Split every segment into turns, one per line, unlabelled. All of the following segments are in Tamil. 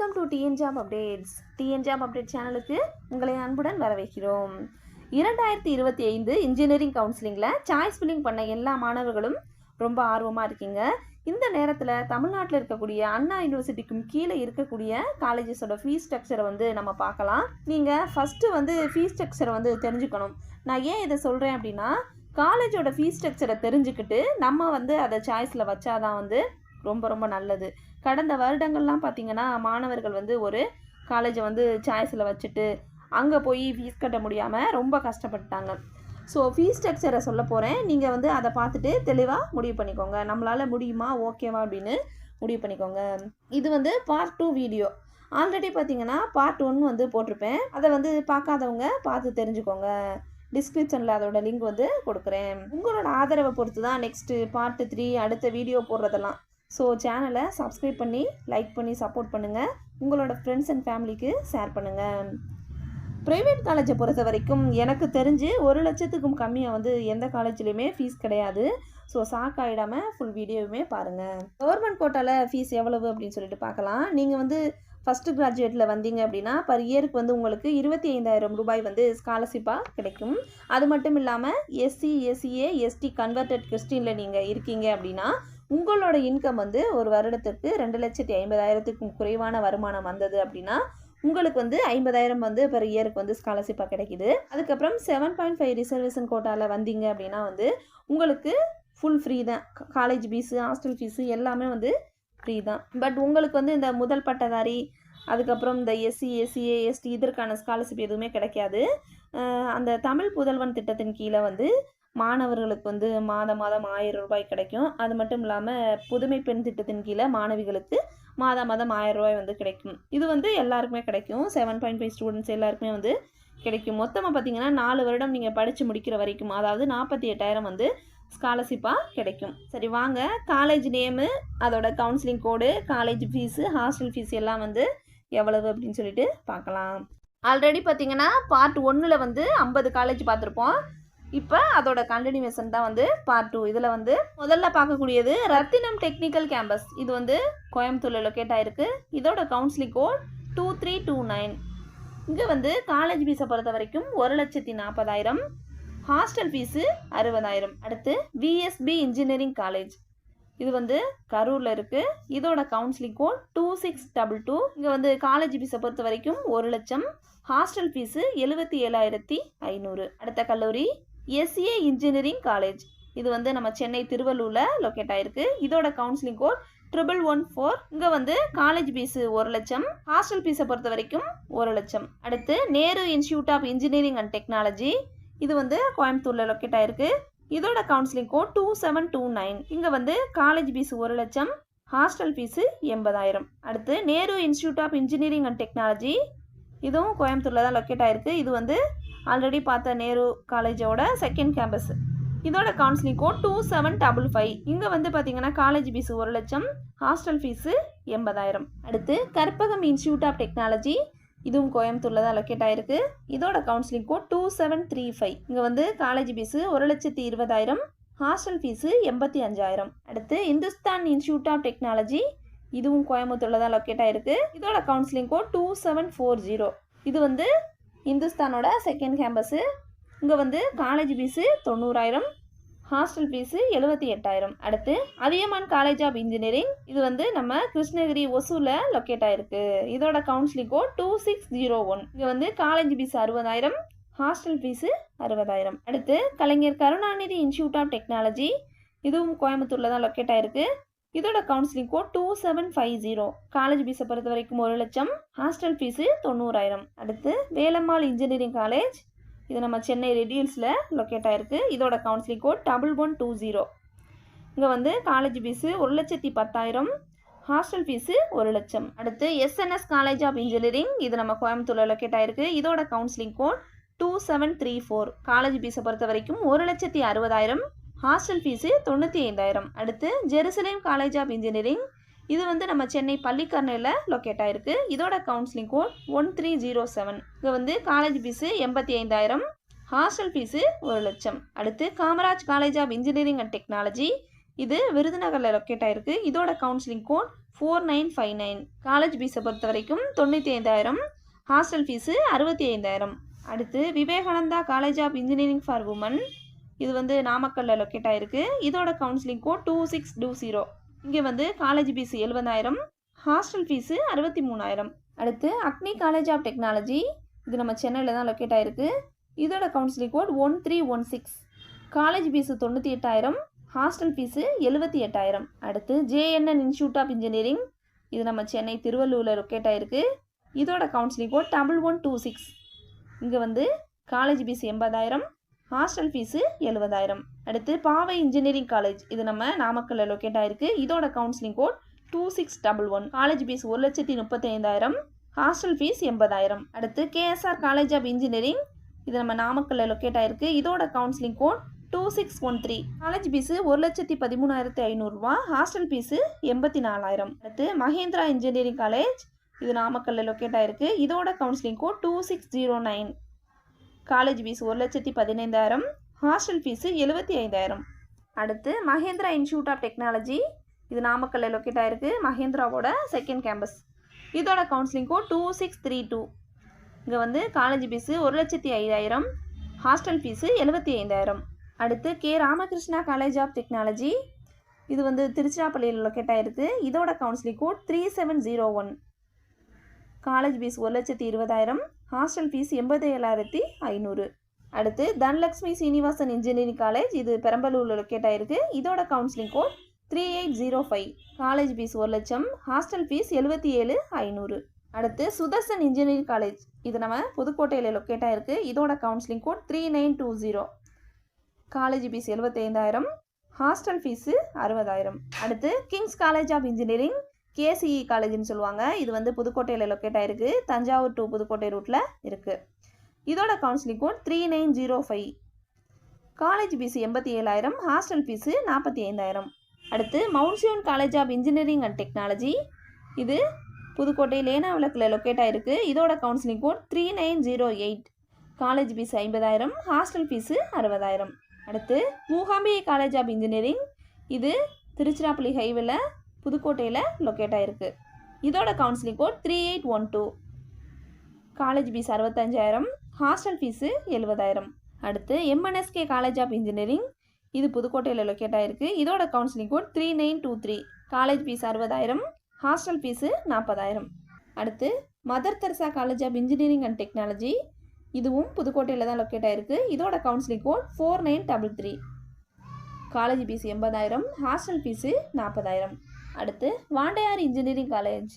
Welcome to TN job updates TN job update சேனலுக்கு உங்களை அன்புடன் வரவேற்கிறோம். இரண்டாயிரத்தி இருபத்தி ஐந்து இன்ஜினியரிங் கவுன்சிலிங்கில் சாய்ஸ் ஃபில்லிங் பண்ண எல்லா மாணவர்களும் ரொம்ப ஆர்வமாக இருக்கீங்க. இந்த நேரத்தில் தமிழ்நாட்டில் இருக்கக்கூடிய அண்ணா யூனிவர்சிட்டிக்கும் கீழே இருக்கக்கூடிய காலேஜஸோட ஃபீஸ் ஸ்ட்ரக்சரை வந்து நம்ம பார்க்கலாம். நீங்கள் ஃபஸ்ட்டு வந்து ஃபீஸ் ஸ்ட்ரக்சரை வந்து தெரிஞ்சுக்கணும். நான் ஏன் இதை சொல்கிறேன் அப்படின்னா காலேஜோட ஃபீஸ் ஸ்ட்ரக்சரை தெரிஞ்சுக்கிட்டு நம்ம வந்து அதை சாய்ஸில் வச்சாதான் வந்து ரொம்ப ரொம்ப நல்லது. கடந்த வருடங்கள்லாம் பார்த்தீங்கன்னா மாணவர்கள் வந்து ஒரு காலேஜை வந்து சாய்ஸில் வச்சுட்டு அங்கே போய் ஃபீஸ் கட்ட முடியாமல் ரொம்ப கஷ்டப்பட்டாங்க ஸோ ஃபீஸ் ஸ்ட்ரக்சரை சொல்ல போகிறேன் நீங்கள் வந்து அதை பார்த்துட்டு தெளிவாக முடிவு பண்ணிக்கோங்க. நம்மளால் முடியுமா? ஓகேவா அப்படின்னு முடிவு பண்ணிக்கோங்க. இது வந்து பார்ட் டூ வீடியோ ஆல்ரெடி பார்த்தீங்கன்னா பார்ட் ஒன் வந்து போட்டிருப்பேன். அதை வந்து பார்க்காதவங்க பார்த்து தெரிஞ்சுக்கோங்க. டிஸ்கிரிப்ஷனில் அதோட லிங்க் வந்து கொடுக்குறேன். உங்களோட ஆதரவை பொறுத்து தான் நெக்ஸ்ட்டு பார்ட் த்ரீ அடுத்த வீடியோ போடுறதெல்லாம். ஸோ சேனலை சப்ஸ்கிரைப் பண்ணி லைக் பண்ணி சப்போர்ட் பண்ணுங்கள் உங்களோட ஃப்ரெண்ட்ஸ் அண்ட் ஃபேமிலிக்கு ஷேர் பண்ணுங்கள் ப்ரைவேட் காலேஜை பொறுத்த வரைக்கும் எனக்கு தெரிஞ்சு ஒரு லட்சத்துக்கும் கம்மியாக வந்து எந்த காலேஜ்லேயுமே ஃபீஸ் கிடையாது. ஸோ ஷாக் ஆகிடாமல் ஃபுல் வீடியோவுமே பாருங்கள் கவர்மெண்ட் கோட்டாவில் ஃபீஸ் எவ்வளவு அப்படின்னு சொல்லிட்டு பார்க்கலாம். நீங்கள் வந்து ஃபஸ்ட்டு கிராஜுவேட்டில் வந்தீங்க அப்படின்னா பர் இயருக்கு வந்து உங்களுக்கு இருபத்தி ஐந்தாயிரம் ரூபாய் வந்து ஸ்காலர்ஷிப்பாக கிடைக்கும். அது மட்டும் இல்லாமல் எஸ்சி எஸ்சிஏ எஸ்டி கன்வெர்டட் கிறிஸ்டினில் நீங்கள் இருக்கீங்க அப்படின்னா உங்களோட இன்கம் வந்து ஒரு வருடத்திற்கு ரெண்டு லட்சத்தி ஐம்பதாயிரத்துக்கும் குறைவான வருமானம் வந்தது அப்படின்னா உங்களுக்கு வந்து ஐம்பதாயிரம் வந்து பெர் இயருக்கு வந்து ஸ்காலர்ஷிப்பாக கிடைக்குது. அதுக்கப்புறம் செவன் பாயிண்ட் ஃபைவ் ரிசர்வேஷன் கோட்டாவில் வந்தீங்க அப்படின்னா வந்து உங்களுக்கு ஃபுல் ஃப்ரீ தான். காலேஜ் ஃபீஸு ஹாஸ்டல் ஃபீஸு எல்லாமே வந்து ஃப்ரீ தான். பட் உங்களுக்கு வந்து இந்த முதல் பட்டதாரி அதுக்கப்புறம் இந்த எஸ்சி எஸ்சிஏ எஸ்டி இதற்கான ஸ்காலர்ஷிப் எதுவுமே கிடைக்காது. அந்த தமிழ் புதல்வன் திட்டத்தின் கீழே வந்து மாணவர்களுக்கு வந்து மாதம் மாதம் ஆயிரம் ரூபாய் கிடைக்கும். அது மட்டும் இல்லாமல் புதுமை பெண் திட்டத்தின் கீழே மாணவிகளுக்கு மாதம் மாதம் ஆயிரம் ரூபாய் வந்து கிடைக்கும். இது வந்து எல்லாருக்குமே கிடைக்கும். செவன் பாயிண்ட் ஃபைவ் ஸ்டூடெண்ட்ஸ் எல்லாருக்குமே வந்து கிடைக்கும். மொத்தமாக பார்த்தீங்கன்னா நாலு வருடம் நீங்கள் படித்து முடிக்கிற வரைக்கும் அதாவது நாற்பத்தி எட்டாயிரம் வந்து ஸ்காலர்ஷிப்பாக கிடைக்கும். சரி வாங்க. காலேஜ் நேமு அதோட counselling code college fees hostel fees எல்லாம் வந்து எவ்வளவு அப்படின்னு சொல்லிட்டு பார்க்கலாம் ஆல்ரெடி பார்த்தீங்கன்னா பார்ட் ஒன்றில் வந்து ஐம்பது காலேஜ் பார்த்துருப்போம். இப்போ அதோட கண்டினியூவேஷன் தான் வந்து பார்ட் டூ இதில் வந்து முதல்ல பார்க்கக்கூடியது ரத்தினம் டெக்னிக்கல் கேம்பஸ் இது வந்து கோயம்புத்தூரில் லொக்கேட் ஆகிருக்கு இதோட counselling code two three two nine இங்கே வந்து காலேஜ் ஃபீஸை பொறுத்த வரைக்கும் ஒரு லட்சத்தி நாற்பதாயிரம் ஹாஸ்டல் ஃபீஸு அறுபதாயிரம். அடுத்து விஎஸ்பி இன்ஜினியரிங் காலேஜ் இது வந்து கரூரில் இருக்குது இதோட counselling code two six double two இங்கே வந்து காலேஜ் ஃபீஸை பொறுத்த வரைக்கும் ஒரு லட்சம். ஹாஸ்டல் ஃபீஸு எழுபத்தி ஏழாயிரத்தி ஐநூறு. அடுத்த கல்லூரி எஸ்ஏ இன்ஜினியரிங் காலேஜ் இது வந்து நம்ம சென்னை திருவள்ளூரில் லொக்கேட் ஆகிருக்கு இதோட counselling code triple one four இங்கே வந்து காலேஜ் ஃபீஸு ஒரு லட்சம் ஹாஸ்டல் ஃபீஸை பொறுத்த வரைக்கும் ஒரு லட்சம். அடுத்து Nehru institute of engineering and technology இது வந்து கோயம்புத்தூரில் லொக்கேட் ஆகிருக்கு இதோட counselling code two seven two nine இங்கே வந்து காலேஜ் ஃபீஸ் ஒரு லட்சம் ஹாஸ்டல் ஃபீஸு எண்பதாயிரம். அடுத்து Nehru institute of engineering and technology இதுவும் கோயம்புத்தூரில் தான் லொக்கேட் ஆகிருக்கு இது வந்து ஆல்ரெடி பார்த்த நேரு காலேஜோட செகண்ட் கேம்பஸ் இதோட counselling code two seven double five இங்கே வந்து பார்த்தீங்கன்னா காலேஜ் ஃபீஸ் ஒரு லட்சம் ஹாஸ்டல் ஃபீஸு எண்பதாயிரம். அடுத்து கற்பகம் இன்ஸ்டியூட் ஆஃப் டெக்னாலஜி இதுவும் கோயம்புத்தூரில் தான் லொக்கேட் ஆகிருக்கு இதோட counselling code two seven three five இங்கே வந்து காலேஜ் ஃபீஸு ஒரு லட்சத்தி இருபதாயிரம் ஹாஸ்டல் ஃபீஸு எண்பத்தி அஞ்சாயிரம். அடுத்து இந்துஸ்தான் இன்ஸ்டியூட் ஆஃப் டெக்னாலஜி இதுவும் கோயம்புத்தூரில் தான் லொக்கேட் ஆகிருக்கு இதோட counselling code two seven four zero இது வந்து இந்துஸ்தானோட செகண்ட் கேம்பஸு இங்கே வந்து காலேஜ் ஃபீஸு தொண்ணூறாயிரம் ஹாஸ்டல் ஃபீஸு எழுபத்தி எட்டாயிரம். அடுத்து அதியமான் காலேஜ் ஆஃப் இன்ஜினியரிங் இது வந்து நம்ம கிருஷ்ணகிரி ஒசூரில் லொக்கேட் ஆகிருக்கு இதோட counselling code two six zero one இங்கே வந்து காலேஜ் ஃபீஸ் அறுபதாயிரம் ஹாஸ்டல் ஃபீஸு அறுபதாயிரம். அடுத்து Kalaignar Karunanidhi institute of technology இதுவும் கோயம்புத்தூரில் தான் லொக்கேட் ஆகிருக்கு இதோட counselling code two seven five zero college ஃபீஸை பொறுத்த வரைக்கும் ஒரு லட்சம். ஹாஸ்டல் ஃபீஸு தொண்ணூறாயிரம். அடுத்து வேலம்மாள் இன்ஜினியரிங் காலேஜ் இது நம்ம சென்னை ரெடியூல்ஸில் லொக்கேட் ஆகிருக்கு இதோட counselling code double one two zero இங்கே வந்து காலேஜ் ஃபீஸு ஒரு லட்சத்தி பத்தாயிரம். ஹாஸ்டல் ஃபீஸு ஒரு லட்சம். அடுத்து எஸ்என்எஸ் காலேஜ் ஆஃப் இன்ஜினியரிங் இது நம்ம கோயம்புத்தூரில் லொக்கேட் ஆகிருக்கு இதோட counselling code two seven three four college ஃபீஸை பொறுத்த வரைக்கும் ஒரு லட்சத்தி அறுபதாயிரம். ஹாஸ்டல் ஃபீஸு தொண்ணூற்றி ஐந்தாயிரம். அடுத்து ஜெருசலேம் காலேஜ் ஆஃப் இன்ஜினியரிங். இது வந்து நம்ம சென்னை பள்ளிக்கரணையில் லொக்கேட் ஆகிருக்கு இதோட counselling code one three zero seven. இங்கே வந்து காலேஜ் ஃபீஸு எண்பத்தி ஐந்தாயிரம். ஹாஸ்டல் ஃபீஸு ஒரு லட்சம். அடுத்து Kamaraj college of engineering and technology. இது விருதுநகரில் லொக்கேட் ஆகிருக்கு இதோட counselling code four nine five nine college ஃபீஸை பொறுத்த வரைக்கும் தொண்ணூற்றி ஐந்தாயிரம். ஹாஸ்டல் ஃபீஸு அறுபத்தி ஐந்தாயிரம். அடுத்து Vivekananda college of engineering for women இது வந்து நாமக்கல்லில் லொக்கேட் ஆயிருக்கு. இதோட counselling code two six two zero இங்கே வந்து காலேஜ் ஃபீஸ் எழுபதாயிரம் ஹாஸ்டல் ஃபீஸு அறுபத்தி மூணாயிரம் அடுத்து அக்னி காலேஜ் ஆஃப் டெக்னாலஜி இது நம்ம சென்னையில் தான் லொக்கேட் ஆயிருக்கு. இதோட counselling code one three one six college fees தொண்ணூற்றி எட்டாயிரம் ஹாஸ்டல் ஃபீஸு எழுபத்தி எட்டாயிரம். அடுத்து ஜேஎன்என் இன்ஸ்டியூட் ஆஃப் இன்ஜினியரிங் இது நம்ம சென்னை திருவள்ளூரில் லொக்கேட் ஆயிருக்கு. இதோட counselling code double one two six இங்கே வந்து காலேஜ் ஃபீஸ் எண்பதாயிரம் ஹாஸ்டல் ஃபீஸு எழுபதாயிரம் அடுத்து பாவை இன்ஜினியரிங் காலேஜ். இது நம்ம நாமக்கல்லில் லொக்கேட் ஆயிருக்கு. இதோட counselling code two six double one college fees ஒரு லட்சத்தி முப்பத்தைந்தாயிரம். ஹாஸ்டல் ஃபீஸ் எண்பதாயிரம். அடுத்து கேஎஸ்ஆர் காலேஜ் ஆஃப் இன்ஜினியரிங் இது நம்ம நாமக்கல்லில் லொக்கேட் ஆயிருக்கு. இதோட counselling code two six one three college fees ஒரு லட்சத்தி பதிமூணாயிரத்தி ஐநூறுரூவா ஹாஸ்டல் ஃபீஸு எண்பத்தி நாலாயிரம். அடுத்து மகேந்திரா இன்ஜினியரிங் காலேஜ் இது நாமக்கல்லில் லொக்கேட் ஆயிருக்கு. இதோட counselling code two six zero nine college fees ஒரு லட்சத்தி பதினைந்தாயிரம் ஹாஸ்டல் ஃபீஸு எழுபத்தி ஐந்தாயிரம். அடுத்து மகேந்திரா இன்ஸ்டியூட் ஆஃப் டெக்னாலஜி இது நாமக்கல்லில் லொக்கேட் ஆகிருக்கு மகேந்திராவோட செகண்ட் கேம்பஸ் இதோட counselling code two six three two இங்கே வந்து காலேஜ் ஃபீஸு ஒரு லட்சத்தி ஐயாயிரம் ஹாஸ்டல் ஃபீஸு எழுபத்தி ஐந்தாயிரம். அடுத்து K Ramakrishna college of technology இது வந்து திருச்சிராப்பள்ளியில் லொக்கேட் ஆகிருக்கு இதோட counselling code three seven zero one college fees ஒரு லட்சத்தி இருபதாயிரம் ஹாஸ்டல் ஃபீஸ் எண்பத்தி ஏழாயிரத்தி ஐநூறு. அடுத்து தனலக்ஷ்மி சீனிவாசன் இன்ஜினியரிங் காலேஜ் இது பெரம்பலூரில் லொக்கேட் ஆயிருக்கு. இதோட counselling code three eight zero five college fees ஒரு லட்சம் ஹாஸ்டல் ஃபீஸ் எழுபத்தி ஏழு ஐநூறு. அடுத்து சுதர்சன் இன்ஜினியரிங் காலேஜ் இது நம்ம புதுக்கோட்டையில் லொக்கேட் ஆகிருக்கு இதோட counselling code three nine two zero college fees எழுபத்தைந்தாயிரம் hostel fees அறுபதாயிரம். அடுத்து King's college of engineering KCE காலேஜ்னு சொல்லுவாங்க. இது வந்து புதுக்கோட்டையில் லொக்கேட் ஆயிருக்கு. தஞ்சாவூர் டு புதுக்கோட்டை ரூட்டில் இருக்குது இதோட counselling code three nine zero five college fees எண்பத்தி ஏழாயிரம் ஹாஸ்டல் ஃபீஸு நாற்பத்தி ஐந்தாயிரம். அடுத்து Mount Zion college of engineering and technology இது புதுக்கோட்டை லேனா விளக்கில் லொக்கேட் ஆகிருக்கு இதோட counselling code three nine zero eight college fees ஐம்பதாயிரம் ஹாஸ்டல் ஃபீஸு அறுபதாயிரம். அடுத்து மூகாம்பிகை காலேஜ் ஆஃப் இன்ஜினியரிங் இது திருச்சிராப்பள்ளி ஹைவேல புதுக்கோட்டையில் லொக்கேட் ஆகிருக்கு இதோட counselling code three eight one two college fees அறுபத்தஞ்சாயிரம் hostel fees எழுபதாயிரம். அடுத்து எம்என்எஸ்கே காலேஜ் ஆஃப் இன்ஜினியரிங் இது புதுக்கோட்டையில் லொக்கேட் ஆகிருக்கு இதோட counselling code three nine two three college fees அறுபதாயிரம் ஹாஸ்டல் ஃபீஸு நாற்பதாயிரம் அடுத்து Mother Teresa college of engineering and technology இதுவும் புதுக்கோட்டையில் தான் லொக்கேட் ஆகிருக்கு இதோட counselling code four nine double three college fees எண்பதாயிரம் ஹாஸ்டல் ஃபீஸு நாற்பதாயிரம் அடுத்து வாண்டையார் இன்ஜினியரிங் காலேஜ்.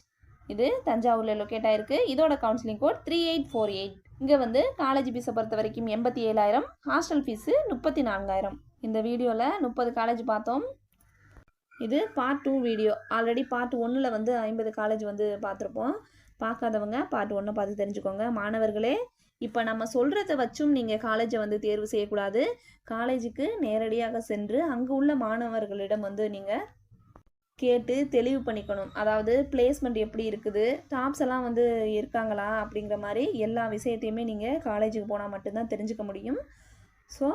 இது தஞ்சாவூரில் லொக்கேட் ஆயிருக்கு. இதோட counselling code three eight four eight இங்கே வந்து காலேஜ் ஃபீஸை பொறுத்த வரைக்கும் எண்பத்தி ஏழாயிரம் ஹாஸ்டல் ஃபீஸு முப்பத்தி நான்காயிரம். இந்த வீடியோவில் முப்பது காலேஜ் பார்த்தோம். இது part two video already part ஒன்றில் வந்து ஐம்பது காலேஜ் வந்து பார்த்துருப்போம். பார்க்காதவங்க பார்ட் ஒன்றை பார்த்து தெரிஞ்சுக்கோங்க. மாணவர்களே இப்போ நம்ம சொல்கிறத வச்சும் நீங்கள் காலேஜை வந்து தேர்வு செய்யக்கூடாது. காலேஜுக்கு நேரடியாக சென்று அங்கே உள்ள மாணவர்களிடம் வந்து நீங்கள் கேட்டு தெளிவு பண்ணிக்கணும். அதாவது பிளேஸ்மெண்ட் எப்படி இருக்குது? டாப்ஸ் எல்லாம் வந்து இருக்காங்களா? அப்படிங்கிற மாதிரி எல்லா விஷயத்தையுமே நீங்கள் காலேஜுக்கு போனால் மட்டும்தான் தெரிஞ்சுக்க முடியும். ஸோ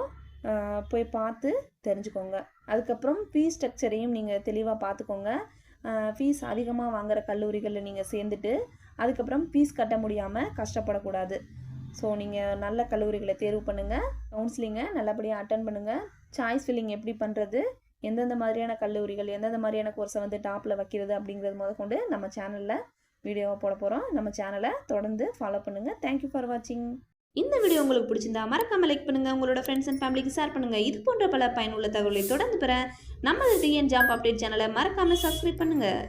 போய் பார்த்து தெரிஞ்சுக்கோங்க. அதுக்கப்புறம் ஃபீஸ் ஸ்ட்ரக்சரையும் நீங்கள் தெளிவாக பார்த்துக்கோங்க. ஃபீஸ் அதிகமாக வாங்குகிற கல்லூரிகளில் நீங்கள் சேர்ந்துட்டு அதுக்கப்புறம் ஃபீஸ் கட்ட முடியாமல் கஷ்டப்படக்கூடாது. ஸோ நீங்கள் நல்ல கல்லூரிகளை தேர்வு பண்ணுங்கள் கவுன்சிலிங்கை நல்லபடியாக அட்டன் பண்ணுங்கள் சாய்ஸ் ஃபில்லிங் எப்படி பண்ணுறது எந்தெந்த மாதிரியான கல்லூரிகள் எந்தெந்த மாதிரியான கோர்ஸை வந்து டாப்பில் வைக்கிறது அப்படிங்கிறது முதற்கொண்டு நம்ம சேனலில் வீடியோவை போட போகிறோம் நம்ம சேனலை தொடர்ந்து ஃபாலோ பண்ணுங்கள் தேங்க்யூ ஃபார் வாட்சிங் இந்த வீடியோ உங்களுக்கு பிடிச்சிருந்தா மறக்காம லைக் பண்ணுங்கள் உங்களோட ஃப்ரெண்ட்ஸ் அண்ட் ஃபேமிலிக்கு ஷேர் பண்ணுங்கள் இது போன்ற பல பயனுள்ள தகவலை தொடர்ந்து பெற நமது டிஎன் ஜாப் அப்டேட் சேனலை மறக்காமல் சப்ஸ்கிரைப் பண்ணுங்கள்